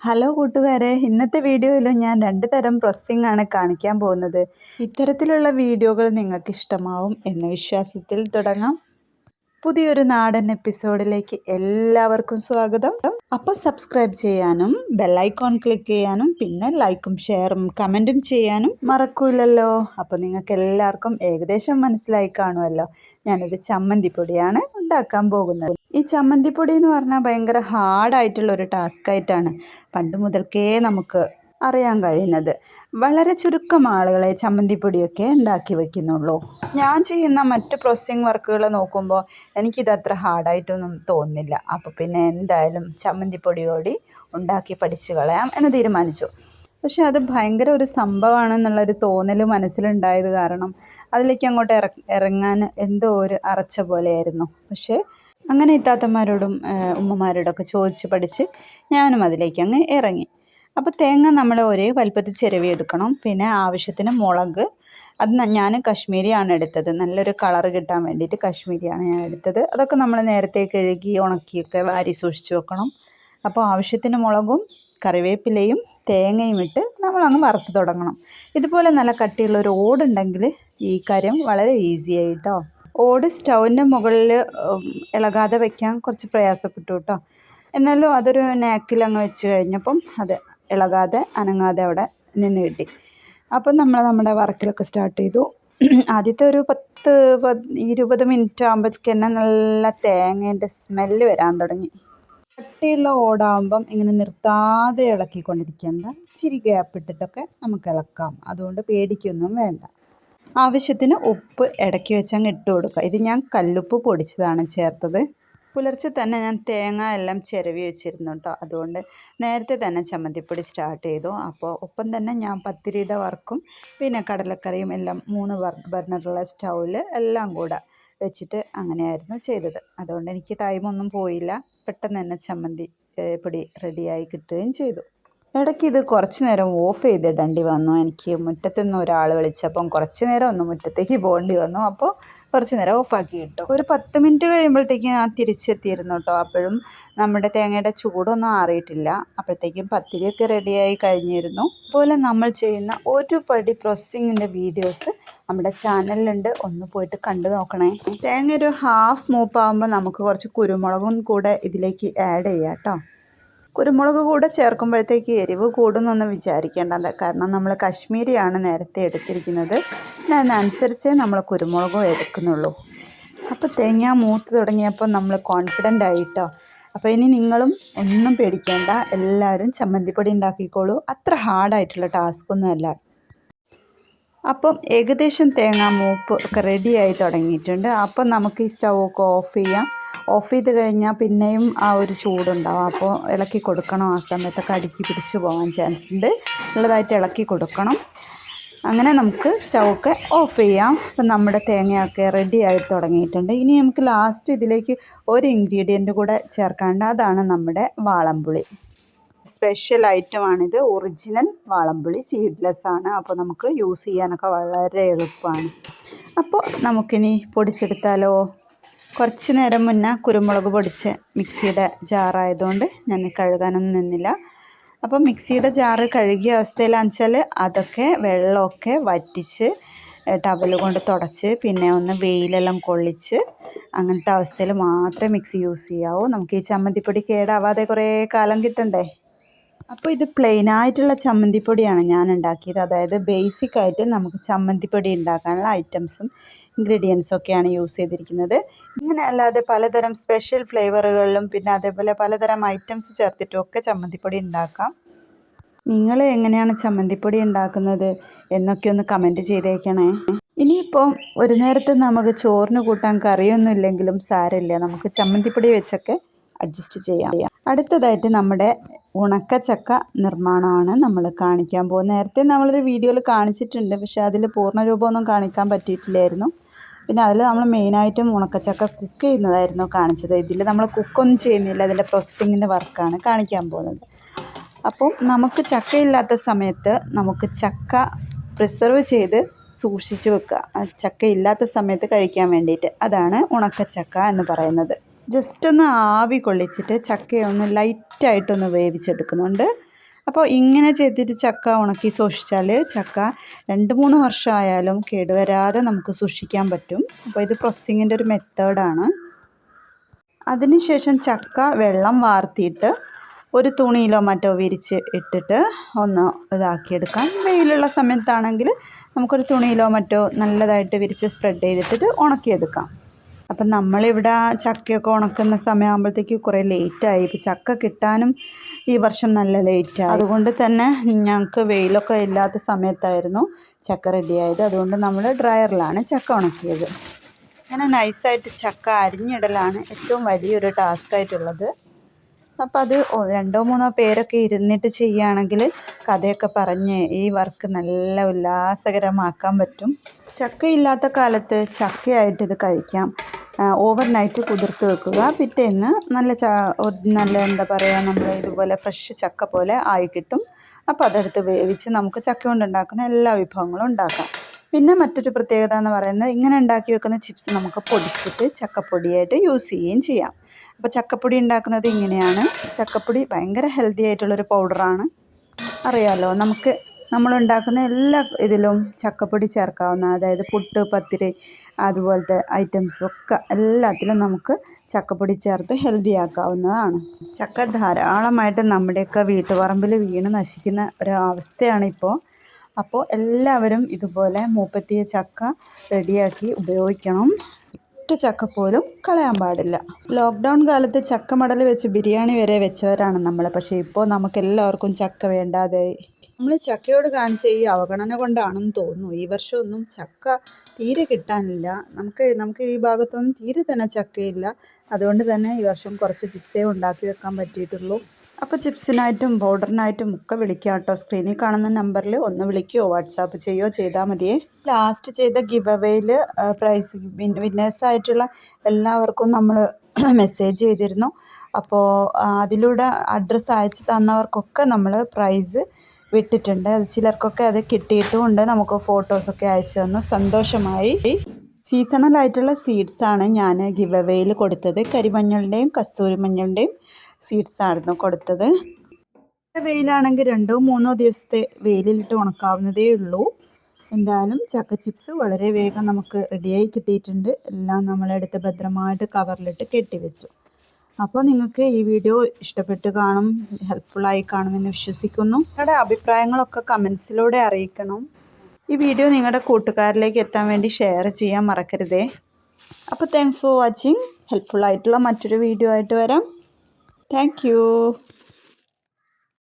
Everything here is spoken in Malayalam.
ഹലോ കൂട്ടുകാരെ ഇന്നത്തെ വീഡിയോയിൽ ഞാൻ രണ്ട് തരം പ്രസ്സിംഗ് ആണ് കാണിക്കാൻ പോകുന്നത്. ഇത്തരത്തിലുള്ള വീഡിയോകൾ നിങ്ങൾക്ക് ഇഷ്ടമാവും എന്ന വിശ്വാസത്തിൽ തുടങ്ങാം. പുതിയൊരു നാടൻ എപ്പിസോഡിലേക്ക് എല്ലാവർക്കും സ്വാഗതം. അപ്പോൾ സബ്സ്ക്രൈബ് ചെയ്യാനും ബെല്ലൈക്കോൺ ക്ലിക്ക് ചെയ്യാനും പിന്നെ ലൈക്കും ഷെയറും കമന്റും ചെയ്യാനും മറക്കൂലല്ലോ. അപ്പോൾ നിങ്ങൾക്ക് എല്ലാവർക്കും ഏകദേശം മനസ്സിലായി കാണുമല്ലോ. ഞാനൊരു ചമ്മന്തിപ്പൊടിയാണ് ഉണ്ടാക്കാൻ പോകുന്നത്. ഈ ചമ്മന്തിപ്പൊടി എന്ന് പറഞ്ഞാൽ ഭയങ്കര ഹാർഡായിട്ടുള്ള ഒരു ടാസ്ക് ആയിട്ടാണ് പണ്ട് മുതൽക്കേ നമുക്ക് അറിയാൻ കഴിയുന്നത്. വളരെ ചുരുക്കം ആളുകളെ ചമ്മന്തിപ്പൊടിയൊക്കെ ഉണ്ടാക്കി വെക്കുന്നുള്ളൂ. ഞാൻ ചെയ്യുന്ന മറ്റ് പ്രോസസ്സിങ് വർക്കുകൾ നോക്കുമ്പോൾ എനിക്കിത് അത്ര ഹാർഡായിട്ടൊന്നും തോന്നില്ല അപ്പോൾ പിന്നെ എന്തായാലും ചമ്മന്തിപ്പൊടിയോടി ഉണ്ടാക്കി പഠിച്ചു കളയാം എന്ന് തീരുമാനിച്ചു. പക്ഷെ അത് ഭയങ്കര ഒരു സംഭവമാണെന്നുള്ളൊരു തോന്നൽ മനസ്സിലുണ്ടായത് കാരണം അതിലേക്ക് അങ്ങോട്ട് ഇറ ഇറങ്ങാൻ എന്തോ ഒരു അറച്ച പോലെയായിരുന്നു. പക്ഷേ അങ്ങനെ ഇത്താത്തമാരോടും ഉമ്മമാരോടൊക്കെ ചോദിച്ച് പഠിച്ച് ഞാനും അതിലേക്ക് അങ്ങ് ഇറങ്ങി. അപ്പോൾ തേങ്ങ നമ്മൾ ഒരേ വലുപ്പത്തിൽ ചിരവി എടുക്കണം പിന്നെ ആവശ്യത്തിന് മുളക്. അത് ഞാൻ കശ്മീരിയാണ് എടുത്തത്. നല്ലൊരു കളർ കിട്ടാൻ വേണ്ടിയിട്ട് കശ്മീരിയാണ് ഞാൻ എടുത്തത്. അതൊക്കെ നമ്മൾ നേരത്തെ കഴുകി ഉണക്കിയൊക്കെ വാരി സൂക്ഷിച്ച് വെക്കണം. അപ്പോൾ ആവശ്യത്തിന് മുളകും കറിവേപ്പിലയും തേങ്ങയും ഇട്ട് നമ്മൾ അങ്ങ് വറുത്ത് തുടങ്ങണം. ഇതുപോലെ നല്ല കട്ടിയുള്ള ഒരു ഓടുണ്ടെങ്കിൽ ഈ കാര്യം വളരെ ഈസി ആയിട്ടോ? ഓട് സ്റ്റൗവിന്റെ മുകളിൽ ഇളകാതെ വയ്ക്കാൻ കുറച്ച് പ്രയാസപ്പെട്ടു കേട്ടോ. എന്നാലും അതൊരു നാക്കിൽ അങ്ങ് വെച്ച് കഴിഞ്ഞപ്പം അത് ഇളകാതെ അനങ്ങാതെ അവിടെ നിന്ന് കിട്ടി. അപ്പം നമ്മൾ നമ്മുടെ വർക്കിലൊക്കെ സ്റ്റാർട്ട് ചെയ്തു. ആദ്യത്തെ ഒരു പത്ത് ഇരുപത് മിനിറ്റ് ആകുമ്പോഴത്തേക്ക് തന്നെ നല്ല തേങ്ങേന്റെ സ്മെല്ല് വരാൻ തുടങ്ങി. കട്ടിയുള്ള ഓടാകുമ്പം ഇങ്ങനെ നിർത്താതെ ഇളക്കിക്കൊണ്ടിരിക്കേണ്ട ഇച്ചിരി ഗ്യാപ്പ് ഇട്ടിട്ടൊക്കെ നമുക്ക് ഇളക്കാം. അതുകൊണ്ട് പേടിക്കൊന്നും വേണ്ട. ആവശ്യത്തിന് ഉപ്പ് ഇടയ്ക്ക് വെച്ചങ്ങ് ഇട്ട് കൊടുക്കുക. ഇത് ഞാൻ കല്ലുപ്പ് പൊടിച്ചതാണ് ചേർത്തത്. പുലർച്ചെ തന്നെ ഞാൻ തേങ്ങ എല്ലാം ചിരവി വെച്ചിരുന്നു കേട്ടോ. അതുകൊണ്ട് നേരത്തെ തന്നെ ചമ്മന്തിപ്പൊടി സ്റ്റാർട്ട് ചെയ്തു. അപ്പോൾ ഒപ്പം തന്നെ ഞാൻ പത്തിരിയുടെ വർക്കും പിന്നെ കടലക്കറിയും എല്ലാം മൂന്ന് ബർണറുള്ള സ്റ്റൗവിൽ എല്ലാം കൂടെ വെച്ചിട്ട് അങ്ങനെയായിരുന്നു ചെയ്തത്. അതുകൊണ്ട് എനിക്ക് ടൈമൊന്നും പോയില്ല. പെട്ടെന്ന് തന്നെ ചമ്മന്തി പൊടി റെഡിയായി കിട്ടുകയും ചെയ്തു. ഇടയ്ക്ക് ഇത് കുറച്ച് നേരം ഓഫ് ചെയ്തിടേണ്ടി വന്നു. എനിക്ക് മുറ്റത്തു നിന്ന് ഒരാൾ വിളിച്ചപ്പം കുറച്ച് നേരം ഒന്ന് മുറ്റത്തേക്ക് പോകേണ്ടി വന്നു. അപ്പോൾ കുറച്ച് നേരം ഓഫാക്കി ഇട്ടു. ഒരു പത്ത് മിനിറ്റ് കഴിയുമ്പോഴത്തേക്കും ഞാൻ തിരിച്ചെത്തിയിരുന്നു കേട്ടോ. അപ്പോഴും നമ്മുടെ തേങ്ങയുടെ ചൂടൊന്നും ആറിയിട്ടില്ല. അപ്പോഴത്തേക്കും പത്തിരിയൊക്കെ റെഡിയായി കഴിഞ്ഞിരുന്നു. അതുപോലെ നമ്മൾ ചെയ്യുന്ന ഒരു പടി പ്രോസസ്സിങ്ങിന്റെ വീഡിയോസ് നമ്മുടെ ചാനലിലുണ്ട് ഒന്ന് പോയിട്ട് കണ്ടു നോക്കണേ. തേങ്ങ ഒരു ഹാഫ് മൂപ്പാകുമ്പോൾ നമുക്ക് കുറച്ച് കുരുമുളകും കൂടെ ഇതിലേക്ക് ആഡ് ചെയ്യാം കേട്ടോ. കുരുമുളക് കൂടെ ചേർക്കുമ്പോഴത്തേക്ക് എരിവ് കൂടുന്നൊന്നും വിചാരിക്കേണ്ട. കാരണം നമ്മൾ കശ്മീരിയാണ് നേരത്തെ എടുത്തിരിക്കുന്നത്. അതിനനുസരിച്ചേ നമ്മൾ കുരുമുളകും എടുക്കുന്നുള്ളൂ. അപ്പോൾ തേങ്ങ മൂത്ത് തുടങ്ങിയപ്പോൾ നമ്മൾ കോൺഫിഡന്റ് ആയിട്ടോ. അപ്പോൾ ഇനി നിങ്ങളും ഒന്നും പേടിക്കേണ്ട. എല്ലാവരും ചമ്മന്തിപ്പൊടി ഉണ്ടാക്കിക്കോളൂ. അത്ര ഹാർഡായിട്ടുള്ള ടാസ്ക്കൊന്നും അല്ല. അപ്പം ഏകദേശം തേങ്ങ മൂപ്പ് ഒക്കെ റെഡിയായി തുടങ്ങിയിട്ടുണ്ട്. അപ്പം നമുക്ക് ഈ സ്റ്റൗ ഒക്കെ ഓഫ് ചെയ്യാം. ഓഫ് ചെയ്ത് കഴിഞ്ഞാൽ പിന്നെയും ആ ഒരു ചൂടുണ്ടാവും. അപ്പോൾ ഇളക്കി കൊടുക്കണം. ആ സമയത്തൊക്കെ അടുക്കി പിടിച്ചു പോകാൻ ചാൻസ് ഉണ്ട്. ഉള്ളതായിട്ട് ഇളക്കി കൊടുക്കണം. അങ്ങനെ നമുക്ക് സ്റ്റൗ ഒക്കെ ഓഫ് ചെയ്യാം. അപ്പം നമ്മുടെ തേങ്ങയൊക്കെ റെഡി ആയി തുടങ്ങിയിട്ടുണ്ട്. ഇനി നമുക്ക് ലാസ്റ്റ് ഇതിലേക്ക് ഒരു ഇൻഗ്രീഡിയന്റ് കൂടെ ചേർക്കാണ്ട് അതാണ് നമ്മുടെ വാളംപുളി. സ്പെഷ്യൽ ഐറ്റമാണിത് ഒറിജിനൽ വാളമ്പുളി സീഡ്ലെസ് ആണ്. അപ്പോൾ നമുക്ക് യൂസ് ചെയ്യാനൊക്കെ വളരെ എളുപ്പമാണ്. അപ്പോൾ നമുക്കിനി പൊടിച്ചെടുത്താലോ? കുറച്ച് നേരം മുന്നേ കുരുമുളക് പൊടിച്ച് മിക്സിയുടെ ജാറായതുകൊണ്ട് ഞാൻ കഴുകാനൊന്നും നിന്നില്ല. അപ്പോൾ മിക്സിയുടെ ജാറ് കഴുകിയ അവസ്ഥയിലാണെന്ന് വെച്ചാൽ അതൊക്കെ വെള്ളമൊക്കെ വറ്റിച്ച് ടവൽ കൊണ്ട് തുടച്ച് പിന്നെ ഒന്ന് വെയിലെല്ലാം കൊള്ളിച്ച് അങ്ങനത്തെ അവസ്ഥയിൽ മാത്രമേ മിക്സി യൂസ് ചെയ്യാവൂ. നമുക്ക് ഈ ചമ്മന്തിപ്പൊടി കേടാവാതെ കുറേ കാലം കിട്ടണ്ടേ? അപ്പോൾ ഇത് പ്ലെയിൻ ആയിട്ടുള്ള ചമ്മന്തിപ്പൊടിയാണ് ഞാൻ ഉണ്ടാക്കിയത്. അതായത് ബേസിക് ആയിട്ട് നമുക്ക് ചമ്മന്തിപ്പൊടി ഉണ്ടാക്കാനുള്ള ഐറ്റംസും ഇൻഗ്രീഡിയൻസും ഒക്കെയാണ് യൂസ് ചെയ്തിരിക്കുന്നത്. ഇങ്ങനെ അല്ലാതെ പലതരം സ്പെഷ്യൽ ഫ്ലേവറുകളിലും പിന്നെ അതേപോലെ പലതരം ഐറ്റംസ് ചേർത്തിട്ടും ഒക്കെ ചമ്മന്തിപ്പൊടി ഉണ്ടാക്കാം. നിങ്ങൾ എങ്ങനെയാണ് ചമ്മന്തിപ്പൊടി ഉണ്ടാക്കുന്നത് എന്നൊക്കെ ഒന്ന് കമന്റ് ചെയ്തേക്കണേ. ഇനിയിപ്പോൾ ഒരു നേരത്തെ നമുക്ക് ചോറിന് കൂട്ടാൻ കറിയൊന്നും ഇല്ലെങ്കിലും സാരമില്ല. നമുക്ക് ചമ്മന്തിപ്പൊടി വെച്ചൊക്കെ അഡ്ജസ്റ്റ് ചെയ്യാം. അടുത്തതായിട്ട് നമ്മുടെ ഉണക്കച്ചക്ക നിർമ്മാണമാണ് നമ്മൾ കാണിക്കാൻ പോകുന്നത്. നേരത്തെ നമ്മളൊരു വീഡിയോയിൽ കാണിച്ചിട്ടുണ്ട് പക്ഷേ അതിൽ പൂർണ രൂപമൊന്നും കാണിക്കാൻ പറ്റിയിട്ടില്ലായിരുന്നു. പിന്നെ അതിൽ നമ്മൾ മെയിനായിട്ടും ഉണക്കച്ചക്ക കുക്ക് ചെയ്യുന്നതായിരുന്നു കാണിച്ചത്. ഇതിൽ നമ്മൾ കുക്കൊന്നും ചെയ്യുന്നില്ല അതിന്റെ പ്രോസസ്സിങ്ങിന്റെ വർക്കാണ് കാണിക്കാൻ പോകുന്നത്. അപ്പം നമുക്ക് ചക്കയില്ലാത്ത സമയത്ത് നമുക്ക് ചക്ക പ്രിസർവ് ചെയ്ത് സൂക്ഷിച്ച് വെക്കുക. ചക്കയില്ലാത്ത സമയത്ത് കഴിക്കാൻ വേണ്ടിയിട്ട്. അതാണ് ഉണക്കച്ചക്ക എന്ന് പറയുന്നത്. ജസ്റ്റ് ഒന്ന് ആവി കൊള്ളിച്ചിട്ട് ചക്കയൊന്ന് ലൈറ്റായിട്ടൊന്ന് വേവിച്ചെടുക്കുന്നുണ്ട്. അപ്പോൾ ഇങ്ങനെ ചെയ്തിട്ട് ചക്ക ഉണക്കി സൂക്ഷിച്ചാൽ ചക്ക രണ്ട് മൂന്ന് വർഷമായാലും കേടുവരാതെ നമുക്ക് സൂക്ഷിക്കാൻ പറ്റും. അപ്പോൾ ഇത് പ്രോസസ്സിങ്ങിന്റെ ഒരു മെത്തേഡാണ്. അതിനുശേഷം ചക്ക വെള്ളം വാർത്തിയിട്ട് ഒരു തുണിയിലോ മറ്റോ വിരിച്ച് ഇട്ടിട്ട് ഒന്ന് ഇതാക്കിയെടുക്കാം. വെയിലുള്ള സമയത്താണെങ്കിൽ നമുക്കൊരു തുണിയിലോ മറ്റോ നല്ലതായിട്ട് വിരിച്ച് സ്പ്രെഡ് ചെയ്തിട്ട് ഉണക്കിയെടുക്കാം. അപ്പം നമ്മളിവിടെ ചക്കയൊക്കെ ഉണക്കുന്ന സമയമാകുമ്പോഴത്തേക്ക് കുറേ ലേറ്റായി ഇപ്പം ചക്ക കിട്ടാനും ഈ വർഷം നല്ല ലേറ്റായി അതുകൊണ്ട് തന്നെ ഞങ്ങൾക്ക് വെയിലൊക്കെ ഇല്ലാത്ത സമയത്തായിരുന്നു ചക്ക റെഡിയായത് അതുകൊണ്ട് നമ്മൾ ഡ്രയറിലാണ് ചക്ക ഉണക്കിയത്. അങ്ങനെ നൈസായിട്ട് ചക്ക അരിഞ്ഞിടലാണ് ഏറ്റവും വലിയൊരു ടാസ്ക് ആയിട്ടുള്ളത്. അപ്പോൾ അത് രണ്ടോ മൂന്നോ പേരൊക്കെ ഇരുന്നിട്ട് ചെയ്യുകയാണെങ്കിൽ കഥയൊക്കെ പറഞ്ഞ് ഈ വർക്ക് നല്ല ഉല്ലാസകരമാക്കാൻ പറ്റും. ചക്കയില്ലാത്ത കാലത്ത് ചക്കയായിട്ട് ഇത് കഴിക്കാം. ഓവർ നൈറ്റ് കുതിർത്ത് വെക്കുക. പിറ്റേന്ന് നല്ല ച നല്ല എന്താ പറയുക നമ്മൾ ഇതുപോലെ ഫ്രഷ് ചക്ക പോലെ ആയി കിട്ടും. അപ്പോൾ അതെടുത്ത് വേവിച്ച് നമുക്ക് ചക്ക കൊണ്ടുണ്ടാക്കുന്ന എല്ലാ വിഭവങ്ങളും ഉണ്ടാക്കാം. പിന്നെ മറ്റൊരു പ്രത്യേകത എന്ന് പറയുന്നത് ഇങ്ങനെ ഉണ്ടാക്കി വെക്കുന്ന ചിപ്സ് നമുക്ക് പൊടിച്ചിട്ട് ചക്കപ്പൊടിയായിട്ട് യൂസ് ചെയ്യുകയും ചെയ്യാം. അപ്പോൾ ചക്കപ്പൊടി ഉണ്ടാക്കുന്നത് ഇങ്ങനെയാണ്. ചക്കപ്പൊടി ഭയങ്കര ഹെൽത്തി ആയിട്ടുള്ളൊരു പൗഡറാണ് അറിയാമല്ലോ നമുക്ക് നമ്മൾ ഉണ്ടാക്കുന്ന എല്ലാ ഇതിലും ചക്കപ്പൊടി ചേർക്കാവുന്നതാണ്. അതായത് പുട്ട് പത്തിരി അതുപോലത്തെ ഐറ്റംസ് ഒക്കെ എല്ലാത്തിലും നമുക്ക് ചക്കപ്പൊടി ചേർത്ത് ഹെൽത്തി ആക്കാവുന്നതാണ്. ചക്ക ധാരാളമായിട്ട് നമ്മുടെയൊക്കെ വീട്ടുപറമ്പിൽ വീണ് നശിക്കുന്ന ഒരു അവസ്ഥയാണ് ഇപ്പോൾ അപ്പോൾ എല്ലാവരും ഇതുപോലെ മൂപ്പത്തിയ ചക്ക റെഡിയാക്കി ഉപയോഗിക്കണം. ഒറ്റ ചക്ക പോലും കളയാൻ പാടില്ല. ലോക്ക്ഡൗൺ കാലത്ത് ചക്ക മടൽ വെച്ച് ബിരിയാണി വരെ വെച്ചവരാണ് നമ്മൾ പക്ഷേ ഇപ്പോൾ നമുക്ക് എല്ലാവർക്കും ചക്ക വേണ്ടാതെ. നമ്മൾ ചക്കയോട് കാണിച്ച ഈ അവഗണന കൊണ്ടാണെന്ന് തോന്നുന്നു. ഈ വർഷമൊന്നും ചക്ക തീരെ കിട്ടാനില്ല. നമുക്ക് നമുക്ക് ഈ ഭാഗത്തൊന്നും തീരെ തന്നെ ചക്കയില്ല. അതുകൊണ്ട് തന്നെ ഈ വർഷം കുറച്ച് ചിപ്സേ ഉണ്ടാക്കി വെക്കാൻ പറ്റിയിട്ടുള്ളൂ. അപ്പോൾ ചിപ്സിനായിട്ടും ബോർഡറിനായിട്ടും ഒക്കെ വിളിക്കാം കേട്ടോ. സ്ക്രീനിൽ കാണുന്ന നമ്പറിൽ ഒന്ന് വിളിക്കുകയോ വാട്സാപ്പ് ചെയ്യുകയോ ചെയ്താൽ മതിയേ. ലാസ്റ്റ് ചെയ്ത ഗിവ് അവയിൽ പ്രൈസ് വിന്നേഴ്സായിട്ടുള്ള എല്ലാവർക്കും നമ്മൾ മെസ്സേജ് ചെയ്തിരുന്നു. അപ്പോൾ അതിലൂടെ അഡ്രസ്സ് അയച്ച് തന്നവർക്കൊക്കെ നമ്മൾ പ്രൈസ് വിട്ടിട്ടുണ്ട്. അത് ചിലർക്കൊക്കെ അത് കിട്ടിയിട്ടുമുണ്ട്. നമുക്ക് ഫോട്ടോസൊക്കെ അയച്ചു തന്നു. സന്തോഷമായി. സീസണലായിട്ടുള്ള സീഡ്സാണ് ഞാൻ ഗിവ് അവയിൽ കൊടുത്തത്. കരിമഞ്ഞളുടെയും കസ്തൂരി മഞ്ഞളുടെയും സീഡ്സ് ആയിരുന്നു കൊടുത്തത് വെയിലാണെങ്കിൽ രണ്ടോ മൂന്നോ ദിവസത്തെ വെയിലിലിട്ട് ഉണക്കാവുന്നതേ ഉള്ളൂ. എന്തായാലും ചക്ക ചിപ്സ് വളരെ വേഗം നമുക്ക് റെഡിയായി കിട്ടിയിട്ടുണ്ട്. എല്ലാം നമ്മളെടുത്ത് ഭദ്രമായിട്ട് കവറിലിട്ട് കെട്ടിവെച്ചു. അപ്പോൾ നിങ്ങൾക്ക് ഈ വീഡിയോ ഇഷ്ടപ്പെട്ട് കാണും ഹെൽപ്ഫുള്ളായി കാണുമെന്ന് വിശ്വസിക്കുന്നു. നിങ്ങളുടെ അഭിപ്രായങ്ങളൊക്കെ കമൻസിലൂടെ അറിയിക്കണം. ഈ വീഡിയോ നിങ്ങളുടെ കൂട്ടുകാരിലേക്ക് എത്താൻ വേണ്ടി ഷെയർ ചെയ്യാൻ മറക്കരുതേ. അപ്പോൾ താങ്ക്സ് ഫോർ വാച്ചിങ് ഹെൽപ്ഫുള്ളായിട്ടുള്ള മറ്റൊരു വീഡിയോ ആയിട്ട് വരാം. Thank you.